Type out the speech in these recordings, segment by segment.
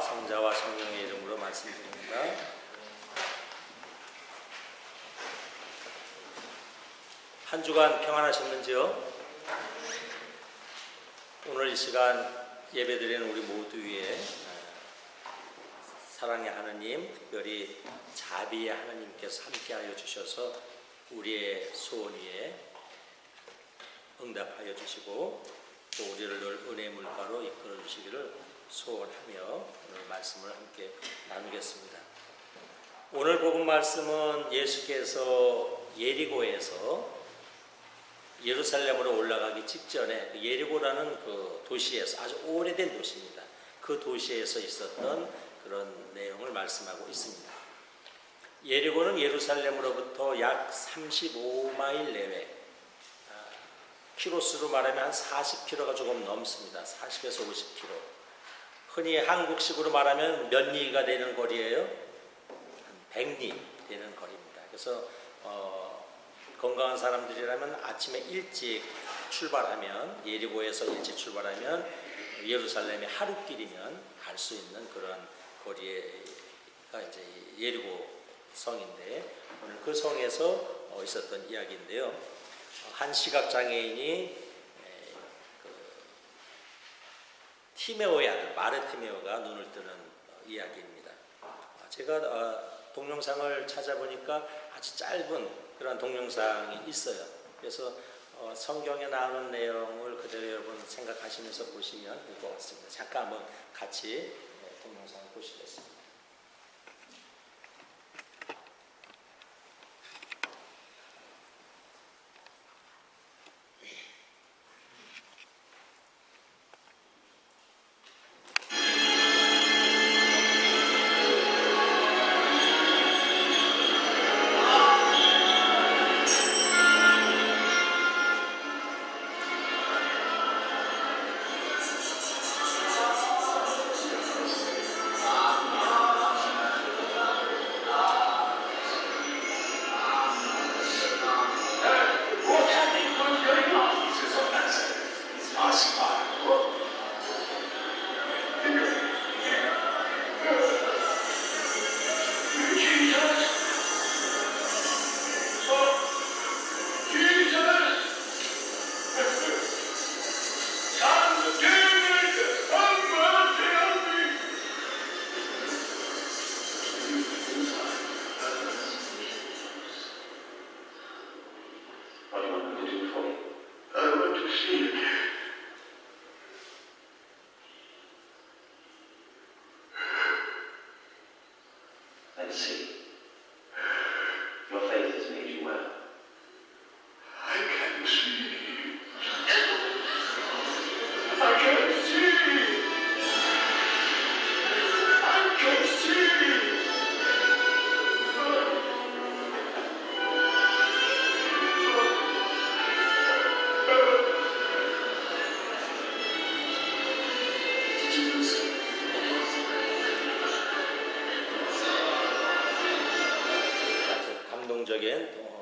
성자와 성령의 이름으로 말씀드립니다. 한 주간 평안하셨는지요? 오늘 이 시간 예배드리는 우리 모두 위에 사랑의 하나님, 특별히 자비의 하나님께서 함께하여 주셔서 우리의 소원 위에 응답하여 주시고 또 우리를 늘 은혜 물가로 이끌어 주시기를 소원하며 오늘 말씀을 함께 나누겠습니다. 오늘 복음 말씀은 예수께서 예리고에서 예루살렘으로 올라가기 직전에 그 예리고라는 그 도시에서 아주 오래된 도시입니다. 그 도시에서 있었던 그런 내용을 말씀하고 있습니다. 예리고는 예루살렘으로부터 약 35마일 내외, 아, 키로수로 말하면 한 40km가 조금 넘습니다. 40에서 50km. 흔히 한국식으로 말하면 몇 리가 되는 거리예요? 한 100리 되는 거리입니다. 그래서 어, 건강한 사람들이라면 아침에 일찍 출발하면 예리고에서 일찍 출발하면 예루살렘에 하루길이면 갈 수 있는 그런 거리가 이제 예리고 성인데 오늘 그 성에서 어, 있었던 이야기인데요. 한 시각 장애인이 그 티메오의 아들 마르 티메오가 눈을 뜨는 어, 이야기입니다. 아, 제가 어, 동영상을 찾아보니까 아주 짧은 그런 동영상이 있어요. 그래서 성경에 나오는 내용을 그대로 여러분 생각하시면서 보시면 될 것 같습니다. 잠깐 한번 같이 동영상을 보시겠습니다.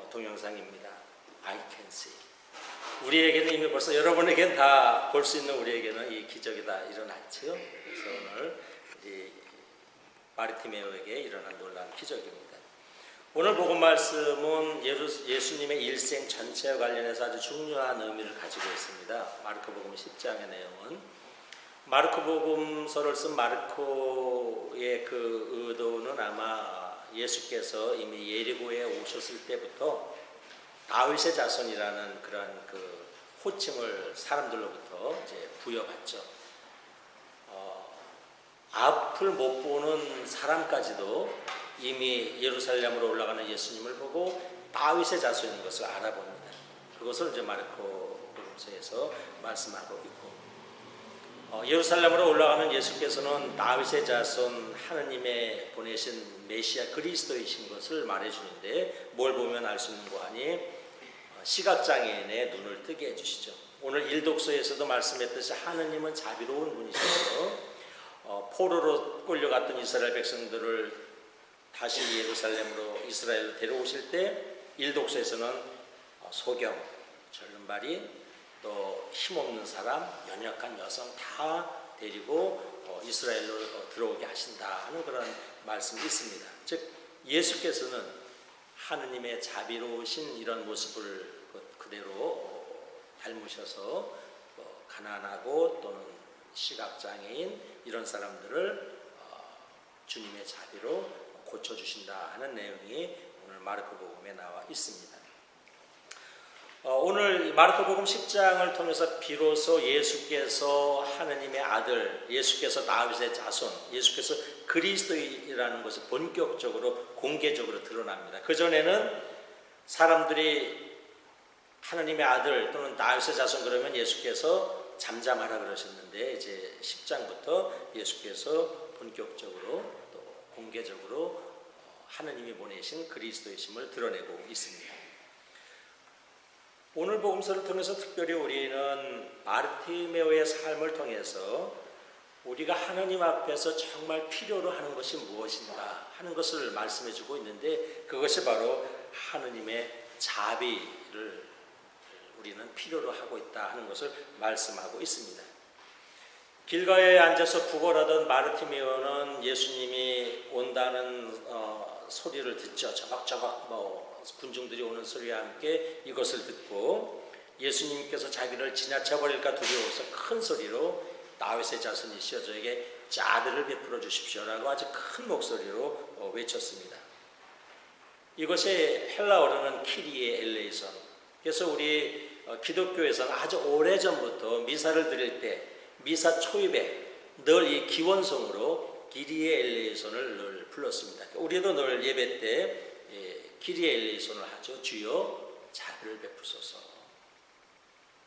동영상입니다. I can see. 우리에게는 이미 벌써 여러분에게는 다볼 수 있는 우리에게는 이 기적이 다 일어났죠. 그래서 오늘 이 마르티메오에게 일어난 놀라운 기적입니다. 오늘 복음 말씀은 예수님의 일생 전체와 관련해서 아주 중요한 의미를 가지고 있습니다. 마르코 복음 10장의 내용은 마르코 복음서를 쓴 마르코의 그 의도는 아마 예수께서 이미 예리고에 오셨을 때부터 다윗의 자손이라는 그런 그 호칭을 사람들로부터 이제 부여받죠. 어, 앞을 못 보는 사람까지도 이미 예루살렘으로 올라가는 예수님을 보고 다윗의 자손인 것을 알아봅니다. 그것을 이제 마르코 복음서에서 말씀하고 있고 어, 예루살렘으로 올라가는 예수께서는 다윗의 자손 하느님의 보내신 메시아 그리스도이신 것을 말해주는데 뭘 보면 알 수 있는 거 아니? 시각장애인의 눈을 뜨게 해주시죠. 오늘 일독서에서도 말씀했듯이 하느님은 자비로운 분이시죠. 어, 포로로 끌려갔던 이스라엘 백성들을 다시 예루살렘으로 이스라엘로 데려오실 때 일독서에서는 어, 소경, 절름발이 또 힘없는 사람, 연약한 여성 다 데리고 어, 이스라엘로 어, 들어오게 하신다 하는 그런 말씀이 있습니다. 즉 예수께서는 하느님의 자비로우신 이런 모습을 그- 그대로 어, 닮으셔서 어, 가난하고 또는 시각장애인 이런 사람들을 어, 주님의 자비로 고쳐주신다 하는 내용이 오늘 마르코복음에 나와 있습니다. 어, 오늘 마르코복음 10장을 통해서 비로소 예수께서 하느님의 아들, 예수께서 다윗의 자손, 예수께서 그리스도이라는 것이 본격적으로 공개적으로 드러납니다. 그 전에는 사람들이 하느님의 아들 또는 다윗의 자손 그러면 예수께서 잠잠하라 그러셨는데 이제 10장부터 예수께서 본격적으로 또 공개적으로 어, 하느님이 보내신 그리스도이심을 드러내고 있습니다. 오늘 복음서를 통해서 특별히 우리는 바르티메오의 삶을 통해서 우리가 하나님 앞에서 정말 필요로 하는 것이 무엇인가 하는 것을 말씀해 주고 있는데 그것이 바로 하느님의 자비를 우리는 필요로 하고 있다 하는 것을 말씀하고 있습니다. 길가에 앉아서 구걸하던 마르티메오는 예수님이 온다는 어, 소리를 듣죠. 저박저박 뭐 군중들이 오는 소리와 함께 이것을 듣고 예수님께서 자기를 지나쳐 버릴까 두려워서 큰 소리로 다윗의 자손이시여 저에게 자비를 베풀어 주십시오라고 아주 큰 목소리로 어, 외쳤습니다. 이것이 헬라어로는 키리에 엘레이선. 그래서 우리 어, 기독교에서는 아주 오래 전부터 미사를 드릴 때 미사 초입에 늘 이 기원성으로 기리에 엘레이선을 늘 불렀습니다. 우리도 늘 예배 때 예, 기리에 엘레이선을 하죠. 주여 자비를 베푸소서.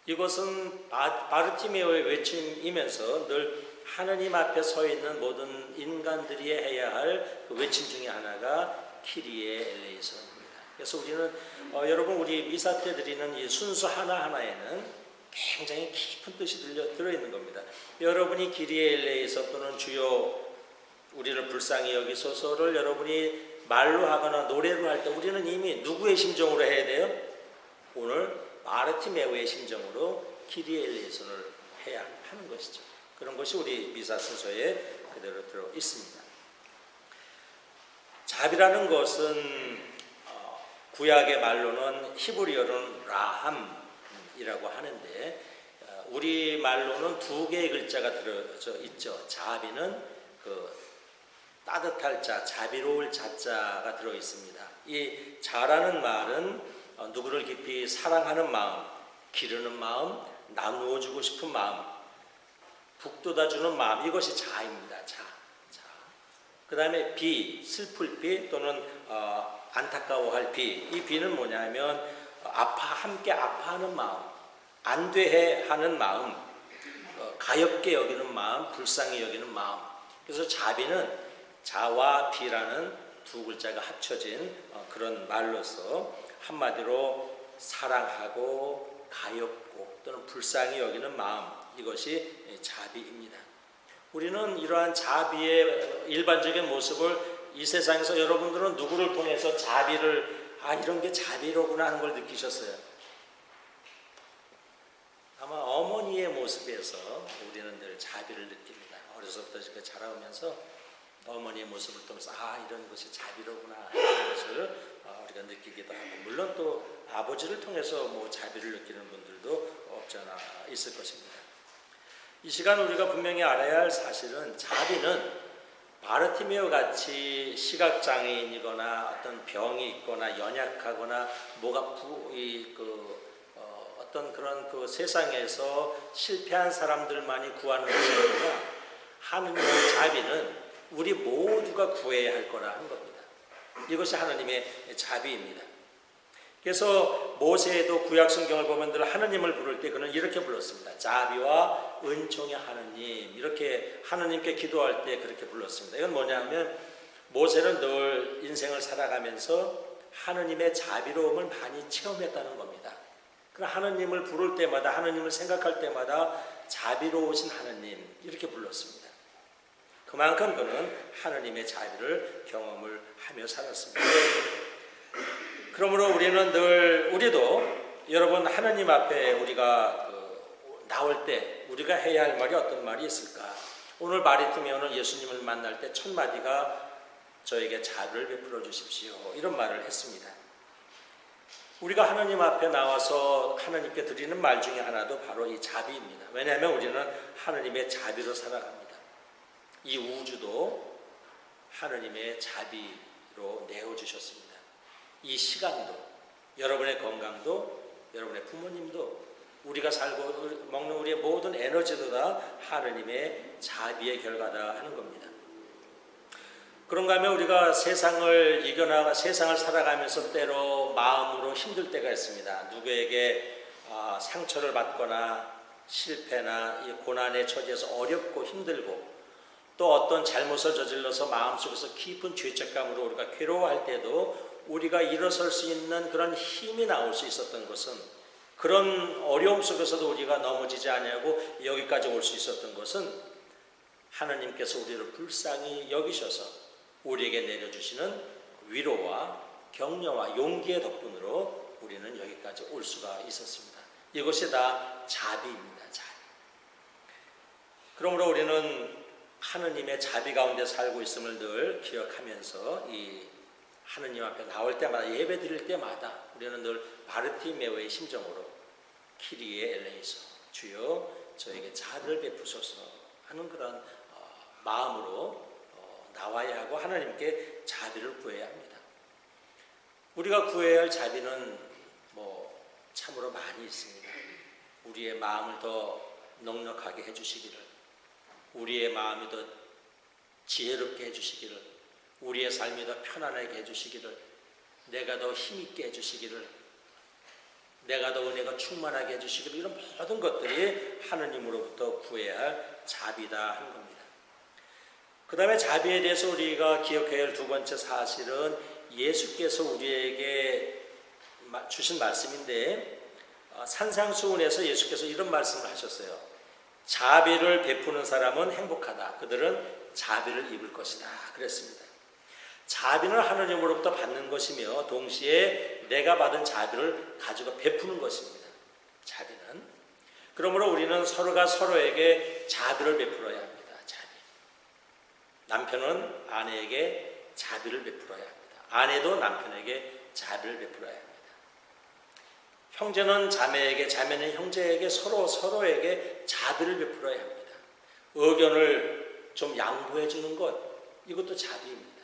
이것은 바- 바르티메오의 외침이면서 늘 하느님 앞에 서 있는 모든 인간들이 해야 할 그 외침 중에 하나가 키리에 엘레이선입니다. 그래서 우리는 어, 여러분 우리 미사 때 드리는 이 순수 하나 하나에는 굉장히 깊은 뜻이 들려 들어 있는 겁니다. 여러분이 기리에 엘레이서 또는 주여 우리를 불쌍히 여기소서를 여러분이 말로 하거나 노래로 할 때 우리는 이미 누구의 심정으로 해야 돼요? 오늘 마르티메오의 심정으로 키리엘리손을 해야 하는 것이죠. 그런 것이 우리 미사 순서에 그대로 들어 있습니다. 자비라는 것은 어, 구약의 말로는 히브리어로는 라함이라고 하는데 어, 우리 말로는 두 개의 글자가 들어져 있죠. 자비는 그 따뜻할 자, 자비로울 자자가 들어 있습니다. 이 자라는 말은 어, 누구를 깊이 사랑하는 마음, 기르는 마음, 나누어 주고 싶은 마음, 북돋아 주는 마음 이것이 자입니다. 자, 자. 그다음에 비, 슬플 비 또는 어, 안타까워할 비. 이 비는 뭐냐면 어, 아파 함께 아파하는 마음, 안돼해 하는 마음, 어, 가엽게 여기는 마음, 불쌍히 여기는 마음. 그래서 자비는 자와 비라는 두 글자가 합쳐진 어, 그런 말로서 한마디로 사랑하고 가엽고 또는 불쌍히 여기는 마음 이것이 자비입니다. 우리는 이러한 자비의 일반적인 모습을 이 세상에서 여러분들은 누구를 통해서 자비를 아 이런 게 자비로구나 하는 걸 느끼셨어요. 아마 어머니의 모습에서 우리는 늘 자비를 느낍니다. 어려서부터 이렇게 자라오면서 어머니의 모습을 통해서 아 이런 것이 자비로구나 하는 것을 어, 우리가 느끼기도 하고 물론 또 아버지를 통해서 뭐 자비를 느끼는 분들도 없잖아 있을 것입니다. 이 시간 우리가 분명히 알아야 할 사실은 자비는 바르티메오 같이 시각 장애인이거나 어떤 병이 있거나 연약하거나 뭐가 부이그 어, 어떤 그런 그 세상에서 실패한 사람들만이 구하는 것이 아니라 하느님의 자비는 우리 모두가 구해야 할 거라 하는 겁니다. 이것이 하나님의 자비입니다. 그래서 모세도 구약 성경을 보면 늘 하나님을 부를 때 그는 이렇게 불렀습니다. 자비와 은총의 하나님 이렇게 하나님께 기도할 때 그렇게 불렀습니다. 이건 뭐냐면 모세는 늘 인생을 살아가면서 하나님의 자비로움을 많이 체험했다는 겁니다. 그러나 하나님을 부를 때마다 하나님을 생각할 때마다 자비로우신 하나님 이렇게 불렀습니다. 그만큼 그는 하나님의 자비를 경험을 하며 살았습니다. 그러므로 우리는 늘 우리도 여러분 하나님 앞에 우리가 그 나올 때 우리가 해야 할 말이 어떤 말이 있을까? 오늘 마리트메오는 예수님을 만날 때 첫 마디가 저에게 자비를 베풀어 주십시오. 이런 말을 했습니다. 우리가 하나님 앞에 나와서 하나님께 드리는 말 중에 하나도 바로 이 자비입니다. 왜냐하면 우리는 하나님의 자비로 살아갑니다. 이 우주도 하나님의 자비로 내어주셨습니다. 이 시간도, 여러분의 건강도, 여러분의 부모님도, 우리가 살고 먹는 우리의 모든 에너지도 다 하나님의 자비의 결과다 하는 겁니다. 그런가 하면 우리가 세상을 이겨나가 세상을 살아가면서 때로 마음으로 힘들 때가 있습니다. 누구에게 아, 상처를 받거나 실패나 고난의 처지에서 어렵고 힘들고 또 어떤 잘못을 저질러서 마음속에서 깊은 죄책감으로 우리가 괴로워할 때도 우리가 일어설 수 있는 그런 힘이 나올 수 있었던 것은 그런 어려움 속에서도 우리가 넘어지지 아니하고 여기까지 올 수 있었던 것은 하나님께서 우리를 불쌍히 여기셔서 우리에게 내려주시는 위로와 격려와 용기의 덕분으로 우리는 여기까지 올 수가 있었습니다. 이것이 다 자비입니다. 자비. 그러므로 우리는 하느님의 자비 가운데 살고 있음을 늘 기억하면서 이 하느님 앞에 나올 때마다 예배 드릴 때마다 우리는 늘 바르티메오의 심정으로 키리에 엘레이서 주여 저에게 자비를 베푸소서 하는 그런 어, 마음으로 나와야 하고 하나님께 자비를 구해야 합니다. 우리가 구해야 할 자비는 뭐 참으로 많이 있습니다. 우리의 마음을 더 넉넉하게 해주시기를, 우리의 마음이 더 지혜롭게 해주시기를, 우리의 삶이 더 편안하게 해주시기를, 내가 더 힘있게 해주시기를, 내가 더 은혜가 충만하게 해주시기를, 이런 모든 것들이 하느님으로부터 구해야 할 자비다 하는 겁니다. 그 다음에 자비에 대해서 우리가 기억해야 할 두 번째 사실은 예수께서 우리에게 주신 말씀인데 어, 산상수훈에서 예수께서 이런 말씀을 하셨어요. 자비를 베푸는 사람은 행복하다. 그들은 자비를 입을 것이다. 그랬습니다. 자비는 하나님으로부터 받는 것이며 동시에 내가 받은 자비를 가지고 베푸는 것입니다. 자비는. 그러므로 우리는 서로가 서로에게 자비를 베풀어야 합니다. 남편은 아내에게 자비를 베풀어야 합니다. 아내도 남편에게 자비를 베풀어야 합니다. 형제는 자매에게, 자매는 형제에게 서로 서로에게 자비를 베풀어야 합니다. 의견을 좀 양보해 주는 것, 이것도 자비입니다.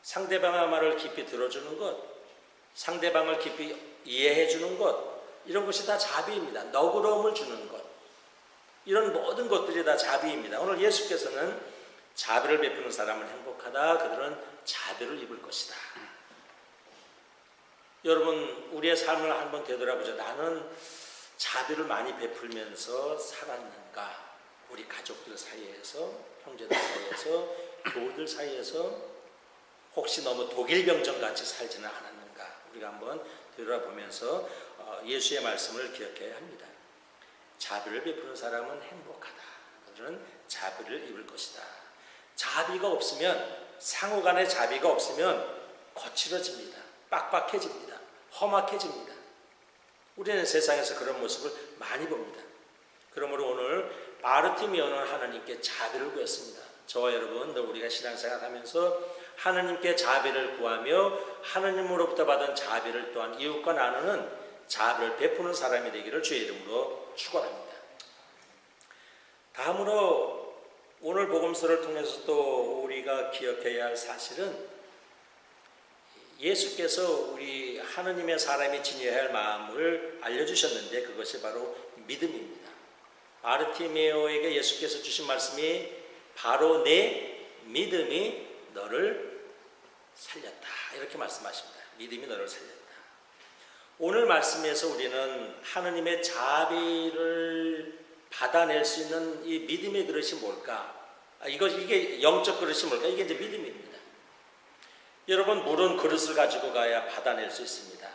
상대방의 말을 깊이 들어주는 것, 상대방을 깊이 이해해 주는 것, 이런 것이 다 자비입니다. 너그러움을 주는 것. 이런 모든 것들이 다 자비입니다. 오늘 예수께서는 자비를 베푸는 사람은 행복하다. 그들은 자비를 입을 것이다. 여러분, 우리의 삶을 한번 되돌아보자. 나는 자비를 많이 베풀면서 살았는가? 우리 가족들 사이에서, 형제들 사이에서, 교우들 사이에서 혹시 너무 독일 병정 같이 살지는 않았는가? 우리가 한번 되돌아보면서 어, 예수의 말씀을 기억해야 합니다. 자비를 베푸는 사람은 행복하다. 그들은 자비를 입을 것이다. 자비가 없으면 상호 간의 자비가 없으면 거칠어집니다. 빡빡해집니다. 험악해집니다. 우리는 세상에서 그런 모습을 많이 봅니다. 그러므로 오늘 바르티미오는 하나님께 자비를 구했습니다. 저와 여러분, 늘 우리가 신앙생활 하면서 하나님께 자비를 구하며 하나님으로부터 받은 자비를 또한 이웃과 나누는 자비를 베푸는 사람이 되기를 주의 이름으로 축원합니다. 다음으로 오늘 복음서를 통해서 또 우리가 기억해야 할 사실은 예수께서 우리 하느님의 사람이 지녀야 할 마음을 알려주셨는데 그것이 바로 믿음입니다. 아르티메오에게 예수께서 주신 말씀이 바로 내 믿음이 너를 살렸다. 이렇게 말씀하십니다. 믿음이 너를 살렸다. 오늘 말씀에서 우리는 하느님의 자비를 받아낼 수 있는 이 믿음의 그릇이 뭘까? 아, 이거 이게 영적 그릇이 뭘까? 이게 이제 믿음입니다. 여러분 물은 그릇을 가지고 가야 받아낼 수 있습니다.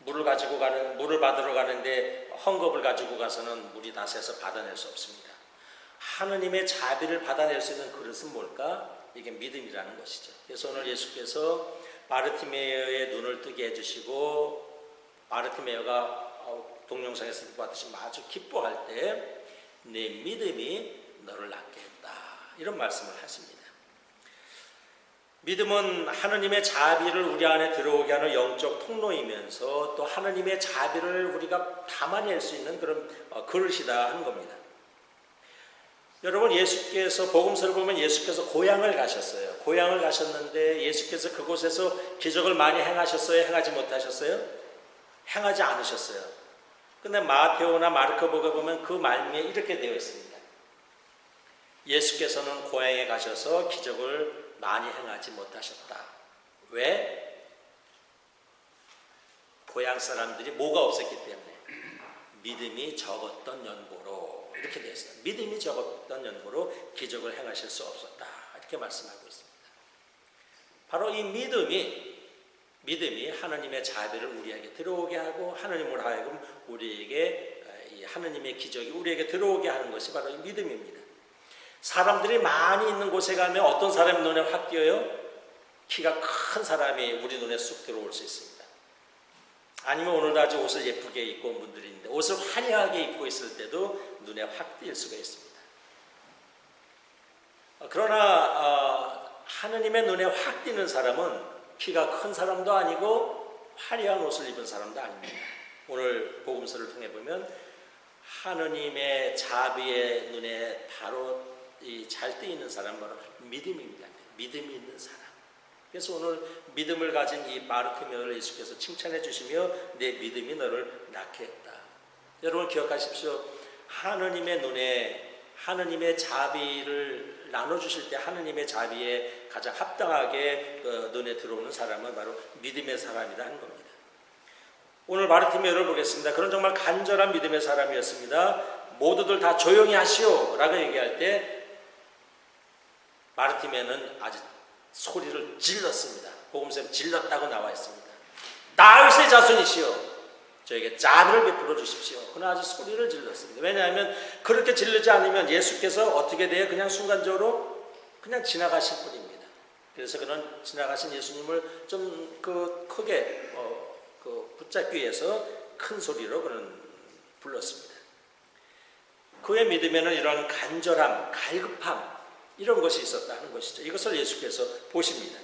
물을 가지고 가는 물을 받으러 가는데 헝겊을 가지고 가서는 물이 다 새서 받아낼 수 없습니다. 하느님의 자비를 받아낼 수 있는 그릇은 뭘까? 이게 믿음이라는 것이죠. 그래서 오늘 예수께서 마르티메어의 눈을 뜨게 해주시고 마르티메어가 동영상에서 봤듯이 마주 기뻐할 때 내 믿음이 너를 낫게 했다. 이런 말씀을 하십니다. 믿음은 하느님의 자비를 우리 안에 들어오게 하는 영적 통로이면서 또 하느님의 자비를 우리가 담아낼 수 있는 그런 어, 그릇이다 하는 겁니다. 여러분 예수께서 복음서를 보면 예수께서 고향을 가셨어요. 고향을 가셨는데 예수께서 그곳에서 기적을 많이 행하셨어요? 행하지 못하셨어요? 행하지 않으셨어요. 근데 마테오나 마르코복에 보면 그 말미에 이렇게 되어 있습니다. 예수께서는 고향에 가셔서 기적을 많이 행하지 못하셨다. 왜? 고향 사람들이 뭐가 없었기 때문에 믿음이 적었던 연고로 이렇게 되어 있습니다. 믿음이 적었던 연고로 기적을 행하실 수 없었다. 이렇게 말씀하고 있습니다. 바로 이 믿음이 믿음이 하나님의 자비를 우리에게 들어오게 하고 하나님으로 하여금 우리에게 이 하나님의 기적이 우리에게 들어오게 하는 것이 바로 이 믿음입니다. 사람들이 많이 있는 곳에 가면 어떤 사람이 눈에 확 띄어요? 키가 큰 사람이 우리 눈에 쑥 들어올 수 있습니다. 아니면 오늘 아주 옷을 예쁘게 입고 온 분들이 있는데 옷을 화려하게 입고 있을 때도 눈에 확 띌 수가 있습니다. 그러나 어, 하느님의 눈에 확 띄는 사람은 키가 큰 사람도 아니고 화려한 옷을 입은 사람도 아닙니다. 오늘 복음서를 통해 보면 하느님의 자비의 눈에 바로 잘 뜨이는 사람 바로 믿음입니다. 믿음이 있는 사람. 그래서 오늘 믿음을 가진 이 마르티메오를 예수께서 칭찬해 주시며 내 믿음이 너를 낳게 했다. 여러분 기억하십시오. 하느님의 눈에 하느님의 자비를 나눠 주실 때 하느님의 자비에 가장 합당하게 어, 눈에 들어오는 사람은 바로 믿음의 사람이다 하는 겁니다. 오늘 마르티메오를 보겠습니다. 그런 정말 간절한 믿음의 사람이었습니다. 모두들 다 조용히 하시오 라고 얘기할 때 마르티메는 아주 소리를 질렀습니다. 복음서에 질렀다고 나와 있습니다. 다윗의 자손이시여 저에게 자비를 베풀어 주십시오. 그러나 아주 소리를 질렀습니다. 왜냐하면 그렇게 질르지 않으면 예수께서 어떻게 돼요? 그냥 순간적으로 그냥 지나가실 뿐입니다. 그래서 그는 지나가신 예수님을 좀 그 크게 어, 그 붙잡기 위해서 큰 소리로 그는 불렀습니다. 그의 믿음에는 이런 간절함, 갈급함, 이런 것이 있었다는 것이죠. 이것을 예수께서 보십니다.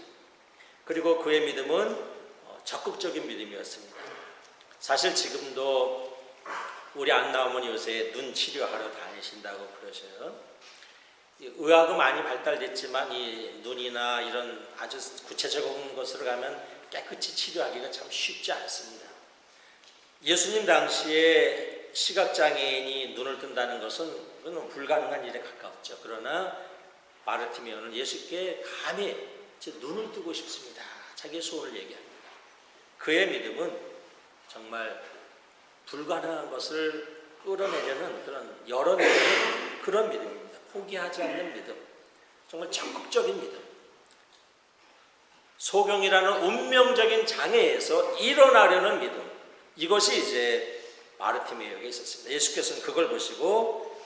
그리고 그의 믿음은 어, 적극적인 믿음이었습니다. 사실 지금도 우리 안나 어머니 요새 눈 치료하러 다니신다고 그러셔요. 의학은 많이 발달됐지만 이 눈이나 이런 아주 구체적인 것으로 가면 깨끗이 치료하기가 참 쉽지 않습니다. 예수님 당시에 시각장애인이 눈을 뜬다는 것은 불가능한 일에 가깝죠. 그러나 마르티메오는 예수께 감히 제 눈을 뜨고 싶습니다. 자기의 소원을 얘기합니다. 그의 믿음은 정말 불가능한 것을 끌어내려는 그런 열어내려는 그런 믿음입니다. 포기하지 않는 믿음. 정말 적극적인 믿음. 소경이라는 운명적인 장애에서 일어나려는 믿음. 이것이 이제 마르티메오에게 있었습니다. 예수께서는 그걸 보시고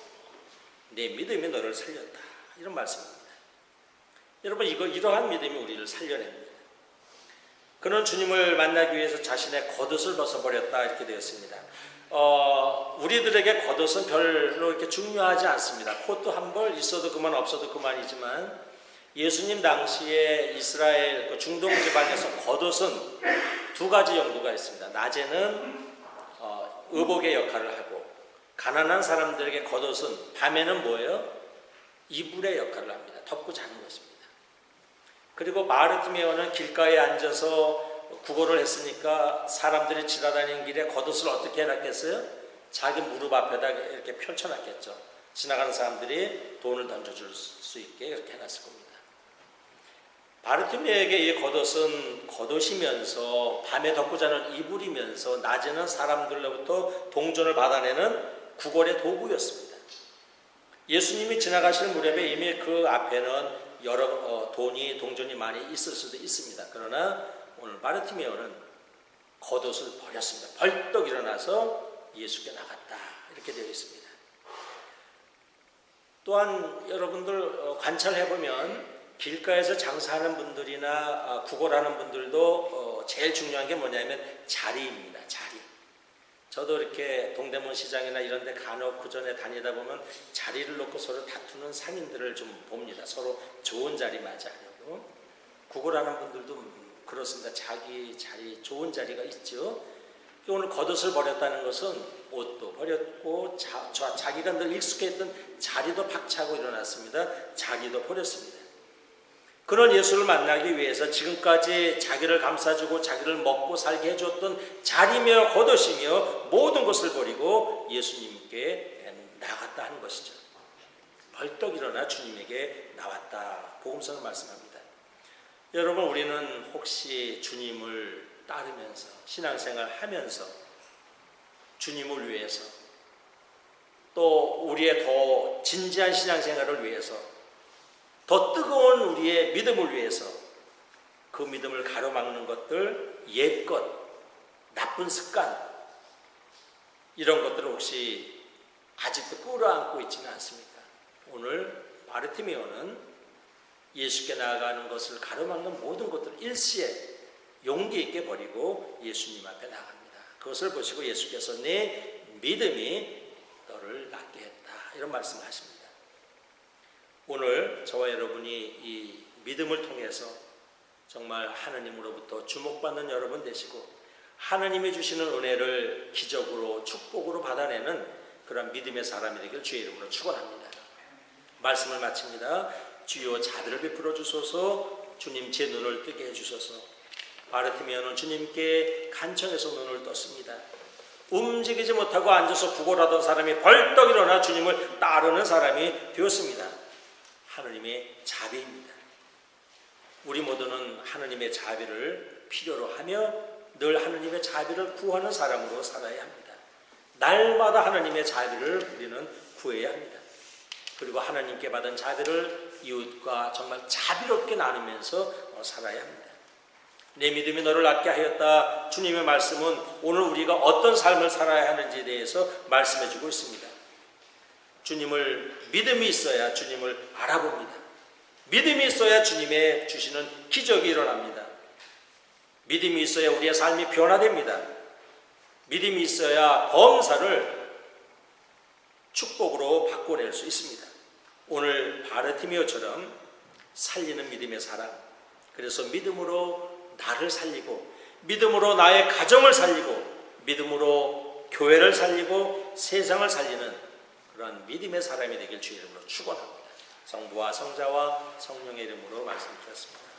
내 믿음이 너를 살렸다. 이런 말씀입니다. 여러분 이거 이러한 믿음이 우리를 살려냅니다. 그는 주님을 만나기 위해서 자신의 겉옷을 벗어버렸다 이렇게 되었습니다. 어, 우리들에게 겉옷은 별로 이렇게 중요하지 않습니다. 코트 한 벌 있어도 그만 없어도 그만이지만 예수님 당시에 이스라엘 그 중동 지방에서 겉옷은 두 가지 용도가 있습니다. 낮에는 어, 의복의 역할을 하고 가난한 사람들에게 겉옷은 밤에는 뭐예요? 이불의 역할을 합니다. 덮고 자는 것입니다. 그리고 마르티메오는 길가에 앉아서 구걸을 했으니까 사람들이 지나다니는 길에 겉옷을 어떻게 해놨겠어요? 자기 무릎 앞에다 이렇게 펼쳐놨겠죠. 지나가는 사람들이 돈을 던져줄 수 있게 이렇게 해놨을 겁니다. 바르티메에게 이 겉옷은 겉옷이면서 밤에 덮고 자는 이불이면서 낮에는 사람들로부터 동전을 받아내는 구걸의 도구였습니다. 예수님이 지나가실 무렵에 이미 그 앞에는 여러 어, 돈이 동전이 많이 있을 수도 있습니다. 그러나 오늘 바르티메오는 겉옷을 버렸습니다. 벌떡 일어나서 예수께 나갔다 이렇게 되어 있습니다. 또한 여러분들 어, 관찰해 보면 길가에서 장사하는 분들이나 어, 구걸하는 분들도 어, 제일 중요한 게 뭐냐면 자리입니다. 자리. 저도 이렇게 동대문 시장이나 이런 데 간혹 그 전에 다니다 보면 자리를 놓고 서로 다투는 상인들을 좀 봅니다. 서로 좋은 자리 맞이하려고. 구걸하는 분들도 그렇습니다. 자기 자리, 좋은 자리가 있죠. 오늘 겉옷을 버렸다는 것은 옷도 버렸고 자, 자, 자기가 늘 익숙했던 자리도 박차고 일어났습니다. 자기도 버렸습니다. 그런 예수를 만나기 위해서 지금까지 자기를 감싸주고 자기를 먹고 살게 해줬던 자리며 겉옷이며 모든 것을 버리고 예수님께 나갔다 하는 것이죠. 벌떡 일어나 주님에게 나왔다. 복음서는 말씀합니다. 여러분 우리는 혹시 주님을 따르면서 신앙생활 하면서 주님을 위해서 또 우리의 더 진지한 신앙생활을 위해서 더 뜨거운 우리의 믿음을 위해서 그 믿음을 가로막는 것들, 옛 것, 나쁜 습관, 이런 것들을 혹시 아직도 끌어안고 있지는 않습니까? 오늘 바르티메오는 예수께 나아가는 것을 가로막는 모든 것들을 일시에 용기 있게 버리고 예수님 앞에 나갑니다. 그것을 보시고 예수께서 내 믿음이 너를 낫게 했다. 이런 말씀을 하십니다. 오늘 저와 여러분이 이 믿음을 통해서 정말 하나님으로부터 주목받는 여러분 되시고 하나님이 주시는 은혜를 기적으로 축복으로 받아내는 그런 믿음의 사람이 되길 주의 이름으로 축원합니다. 말씀을 마칩니다. 주여 자비를 베풀어 주소서 주님 제 눈을 뜨게 해 주소서 바르티메오는 주님께 간청해서 눈을 떴습니다. 움직이지 못하고 앉아서 구걸하던 사람이 벌떡 일어나 주님을 따르는 사람이 되었습니다. 하나님의 자비입니다. 우리 모두는 하나님의 자비를 필요로 하며 늘 하나님의 자비를 구하는 사람으로 살아야 합니다. 날마다 하나님의 자비를 우리는 구해야 합니다. 그리고 하나님께 받은 자비를 이웃과 정말 자비롭게 나누면서 살아야 합니다. 내 믿음이 너를 낫게 하였다. 주님의 말씀은 오늘 우리가 어떤 삶을 살아야 하는지에 대해서 말씀해 주고 있습니다. 주님을 믿음이 있어야 주님을 알아봅니다. 믿음이 있어야 주님의 주시는 기적이 일어납니다. 믿음이 있어야 우리의 삶이 변화됩니다. 믿음이 있어야 범사를 축복으로 바꿔낼 수 있습니다. 오늘 바르티메오처럼 살리는 믿음의 사람. 그래서 믿음으로 나를 살리고 믿음으로 나의 가정을 살리고 믿음으로 교회를 살리고 세상을 살리는 그러한 믿음의 사람이 되길 주의 이름으로 축원합니다. 성부와 성자와 성령의 이름으로 말씀드렸습니다.